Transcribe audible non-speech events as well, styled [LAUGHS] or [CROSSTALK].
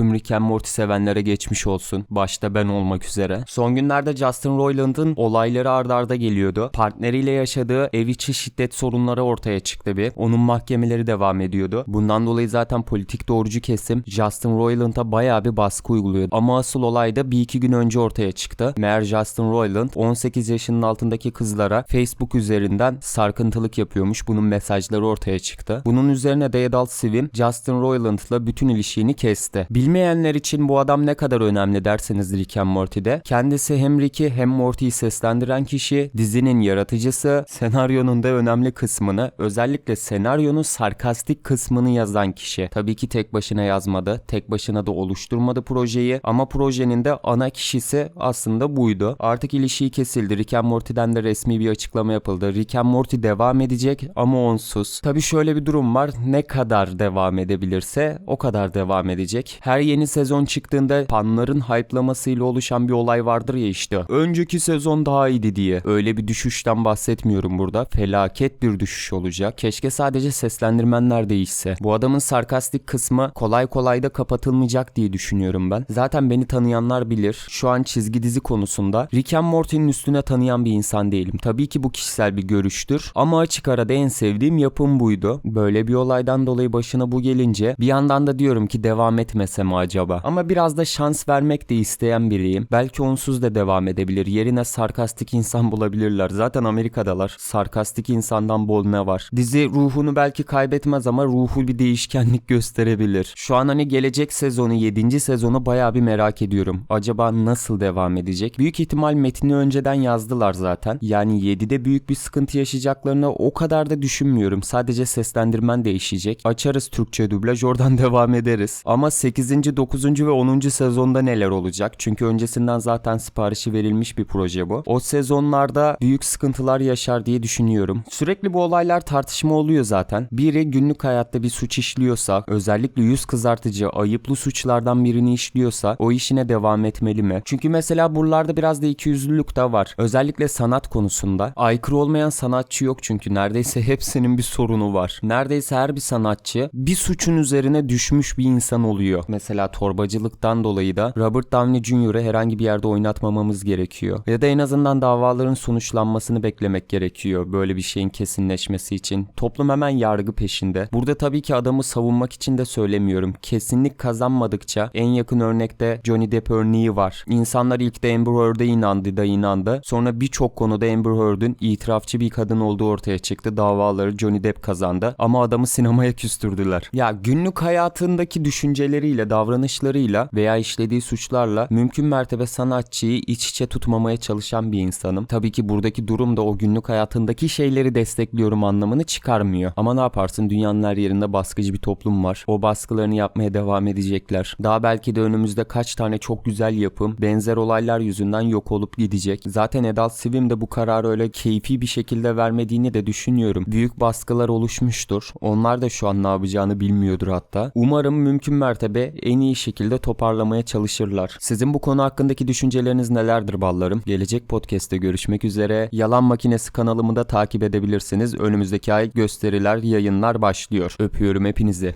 tüm Rick and Morty sevenlere geçmiş olsun. Başta ben olmak üzere. Son günlerde Justin Roiland'ın olayları ardarda arda geliyordu. Partneriyle yaşadığı ev içi şiddet sorunları ortaya çıktı bir. Onun mahkemeleri devam ediyordu. Bundan dolayı zaten politik doğrucu kesim Justin Roiland'a bayağı bir baskı uyguluyordu. Ama asıl olay da bir iki gün önce ortaya çıktı. Meğer Justin Roiland 18 yaşının altındaki kızlara Facebook üzerinden sarkıntılık yapıyormuş. Bunun mesajları ortaya çıktı. Bunun üzerine de Adult Swim Justin Roiland'la bütün ilişkini kesti. Bilmeyenler için bu adam ne kadar önemli derseniz Rick and Morty'de. Kendisi hem Rick'i hem Morty'yi seslendiren kişi, dizinin yaratıcısı, senaryonun da önemli kısmını, özellikle senaryonun sarkastik kısmını yazan kişi. Tabii ki tek başına yazmadı, tek başına da oluşturmadı projeyi ama projenin de ana kişisi aslında buydu. Artık ilişiği kesildi. Rick and Morty'den de resmi bir açıklama yapıldı. Rick and Morty devam edecek ama onsuz. Tabii şöyle bir durum var. Ne kadar devam edebilirse o kadar devam edecek. Her yeni sezon çıktığında fanların hype'lamasıyla oluşan bir olay vardır ya işte. Önceki sezon daha iyiydi diye. Öyle bir düşüşten bahsetmiyorum burada. Felaket bir düşüş olacak. Keşke sadece seslendirmenler değişse. Bu adamın sarkastik kısmı kolay kolay da kapatılmayacak diye düşünüyorum ben. Zaten beni tanıyanlar bilir. Şu an çizgi dizi konusunda Rick and Morty'nin üstüne tanıyan bir insan değilim. Tabii ki bu kişisel bir görüştür. Ama açık arada en sevdiğim yapım buydu. Böyle bir olaydan dolayı başına bu gelince bir yandan da diyorum ki devam etmese mi acaba? Ama biraz da şans vermek de isteyen biriyim. Belki onsuz da devam edebilir. Yerine sarkastik insan [LAUGHS] bulabilirler. Zaten Amerika'dalar. Sarkastik insandan bol ne var? Dizi ruhunu belki kaybetmez ama ruhu bir değişkenlik gösterebilir. Şu an hani gelecek sezonu 7. sezonu bayağı bir merak ediyorum. Acaba nasıl devam edecek? Büyük ihtimal metni önceden yazdılar zaten. Yani 7'de büyük bir sıkıntı yaşayacaklarını o kadar da düşünmüyorum. Sadece seslendirmen değişecek. Açarız Türkçe dublaj oradan [LAUGHS] devam ederiz. Ama 8. 9. ve 10. sezonda neler olacak? Çünkü öncesinden zaten siparişi verilmiş bir proje bu. O sezonlarda büyük sıkıntılar yaşar diye düşünüyorum. Sürekli bu olaylar tartışma oluyor zaten. Biri günlük hayatta bir suç işliyorsa, özellikle yüz kızartıcı, ayıplı suçlardan birini işliyorsa o işine devam etmeli mi? Çünkü mesela buralarda biraz da ikiyüzlülük de var. Özellikle sanat konusunda. Aykırı olmayan sanatçı yok çünkü neredeyse [LAUGHS] hepsinin bir sorunu var. Neredeyse her bir sanatçı bir suçun üzerine düşmüş bir insan oluyor. Mesela torbacılıktan dolayı da Robert Downey Jr.'ı herhangi bir yerde oynatmamamız gerekiyor. Ya da en azından davaların sonuçlanmasını beklemek gerekiyor böyle bir şeyin kesinleşmesi için. Toplum hemen yargı peşinde. Burada tabii ki adamı savunmak için de söylemiyorum. Kesinlik kazanmadıkça en yakın örnekte Johnny Depp örneği var. İnsanlar ilk de Amber Heard'e inandı da inandı. Sonra birçok konuda Amber Heard'ün itirafçı bir kadın olduğu ortaya çıktı. Davaları Johnny Depp kazandı. Ama adamı sinemaya küstürdüler. Ya günlük hayatındaki düşünceleriyle, davranışlarıyla veya işlediği suçlarla mümkün mertebe sanatçıyı iç içe tutmamaya çalışan bir insanım. Tabii ki buradaki durum da o günlük hayatındaki şeyleri destekliyorum anlamını çıkarmıyor. Ama ne yaparsın dünyanın her yerinde baskıcı bir toplum var. O baskılarını yapmaya devam edecekler. Daha belki de önümüzde kaç tane çok güzel yapım benzer olaylar yüzünden yok olup gidecek. Zaten Adult Swim de bu kararı öyle keyfi bir şekilde vermediğini de düşünüyorum. Büyük baskılar oluşmuştur. Onlar da şu an ne yapacağını bilmiyordur hatta. Umarım mümkün mertebe en iyi şekilde toparlamaya çalışırlar. Sizin bu konu hakkındaki düşünceleriniz nelerdir ballarım? Gelecek podcast'te görüşmek üzere. Yalan Makinesi kanalımı da takip edebilirsiniz. Önümüzdeki ay gösteriler, yayınlar başlıyor. Öpüyorum hepinizi.